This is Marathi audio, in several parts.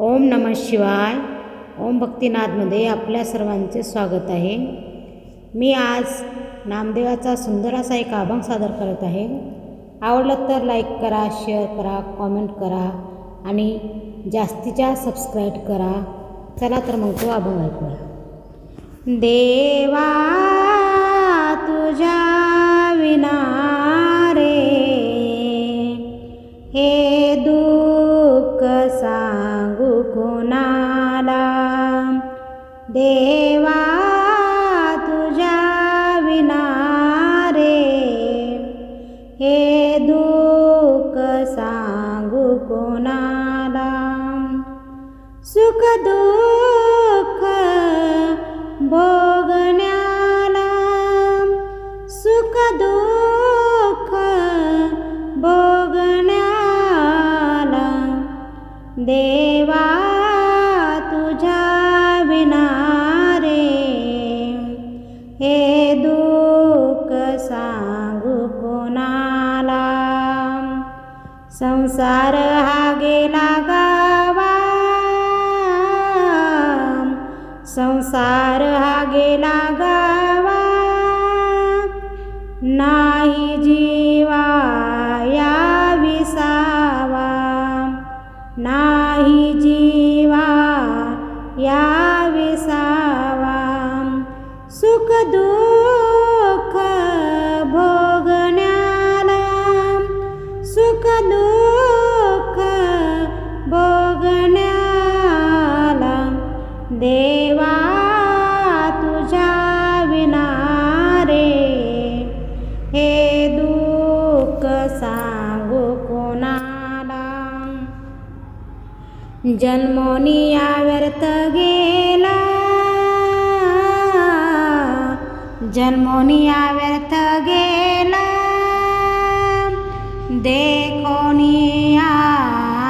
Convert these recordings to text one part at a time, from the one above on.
ओम नम शिवाय. ओम भक्तिनाथमध्ये आपल्या सर्वांचे स्वागत आहे. मी आज नामदेवाचा सुंदर असा एक अभंग सादर करत आहे. आवडलं तर लाईक करा शेअर करा कॉमेंट करा आणि जास्तीच्या सबस्क्राईब करा. चला तर मग तो अभंग ऐकूया. देवा तुझ्या विना रे हे दुःख सांगू कुणाला देवा तुझ्या विना रे हे दुःख सांगू कोणाला? सुख दुःख भोगण्याला. सुख दुःख भोगण्याला. देवा हे दुःख सांगू कोणाला? संसार हा गेला सुख दुःख भोगण्याला. सुख दुःख भोगण्याला. देवा तुझ्या विनारे. हे दुःख सांगू कोणाला? जन्मोनिया व्यर्थ गेला. जन्मोनिया व्यर्थ गेला. देखोनिया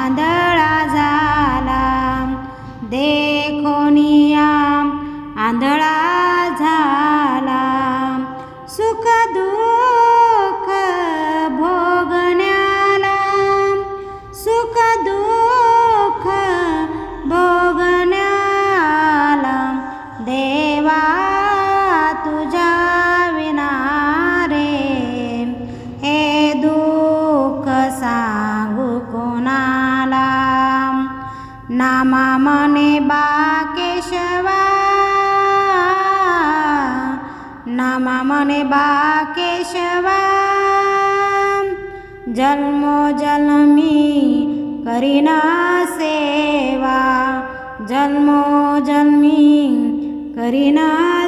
आंधळा झाला. देखोनिया आंधळा झाला. सुख दुःख भोगण्याला. सुख दुःख भोगण्याला. देवा नामा मने बाकेशवा। नामा मने बाकेशवा। जन्मो जन्मी करीना सेवा। जन्मो जन्मी करीना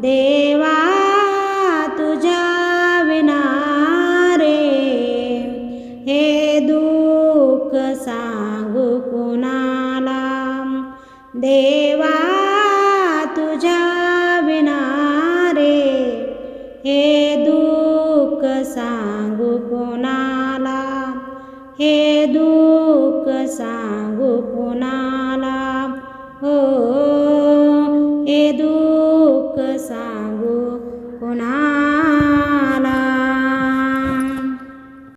देवा तुझ्या विनारे हे दुःख सांगू कुणाला? देवा तुझ्या विनारे हे दुःख सांगू कोणाला? हे दुःख सांगू कोणाला? हो हे दुःख लोक सांगो कोणा